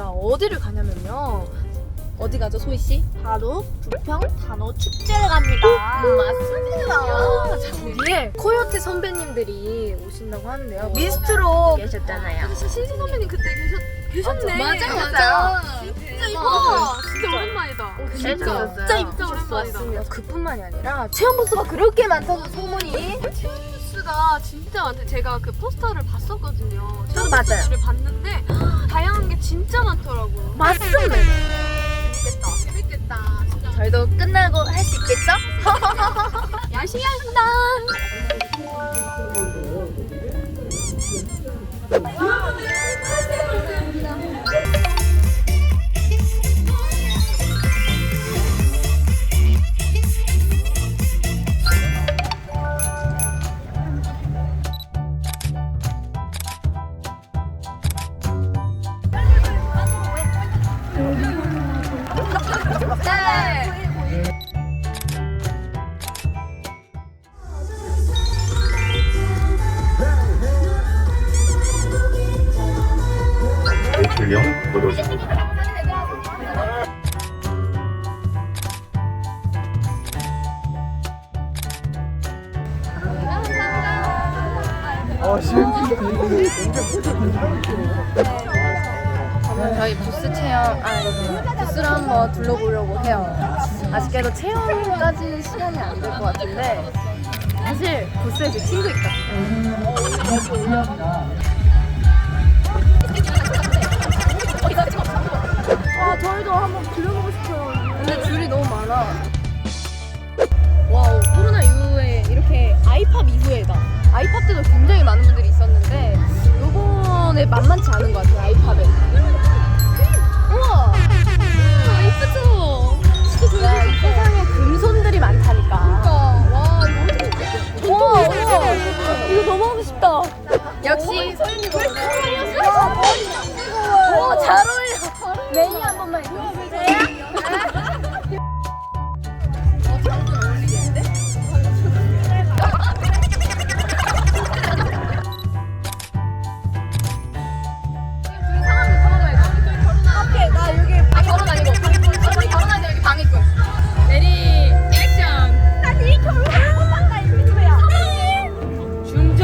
저희가 어디를 가냐면요. 어디 가죠, 소희 씨? 바로 부평 단어 축제를 갑니다. 맞습니다. 저기에 코요태 선배님들이 오신다고 하는데요. 미스트로 계셨잖아요. 사실 신수 선배님 그때 계셨 계셨네. 맞아, 맞아. 진짜 이뻐. 진짜 오랜만이다. 진짜 진짜 진짜 오랜만이다. 그뿐만이 아니라 체험 부스가 그렇게 많다고 소문이. 가 진짜 많대. 제가 그 포스터를 봤었거든요. 저도 맞아요. 를 봤는데 다양한 게 진짜 많더라고요. 맞습니다. 재밌겠다. 재밌겠다. 진짜. 저희도 끝나고 할 수 있겠죠? 열심히 합시다. 매출형 보도자 저는 저희 부스 체험, 아, 부스를 한번 둘러보려고 해요. 아쉽게도 체험까지 시간이 안 될 것 같은데, 사실 부스에 제 친구 있거든요. 아, 저희도 한번 들려보고 싶어요. 근데 줄이 너무 많아. 와우, 코로나 이후에 이렇게 아이팝 이후에다. 아이팝 때도 굉장히 많은 분들이 있었는데, 요번에 만만치 않은 것 같아요,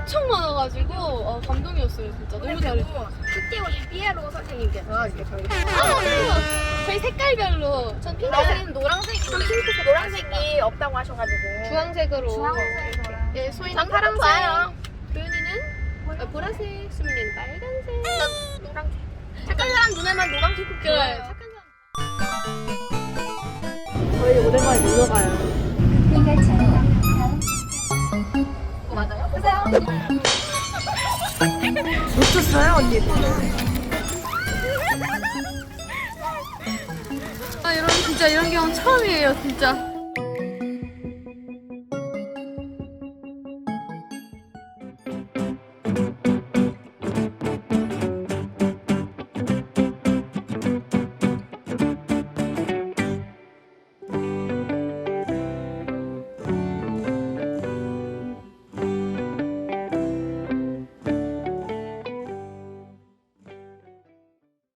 엄청 많아가지고 어, 감동이었어요 진짜. 너무 잘했어 그때 우리 삐에로 선생님께서 이렇게 저희 아, 저희 색깔별로. 전 핑크색. 노란색, 핑크색, 노란색이 없다고 하셔가지고. 주황색으로. 주황색으로. 예, 소희는 파란색. 도윤이는 어, 보라색 수민이는 빨간색. 전 노란색. 착한 사람 눈에만 노란색 꼭 그래. 착한 사람. 저희 오랜만에 놀러 가요. 맞아요? 보세요. 놓쳤어요 언니 아 여러분 진짜 이런 경험 처음이에요 진짜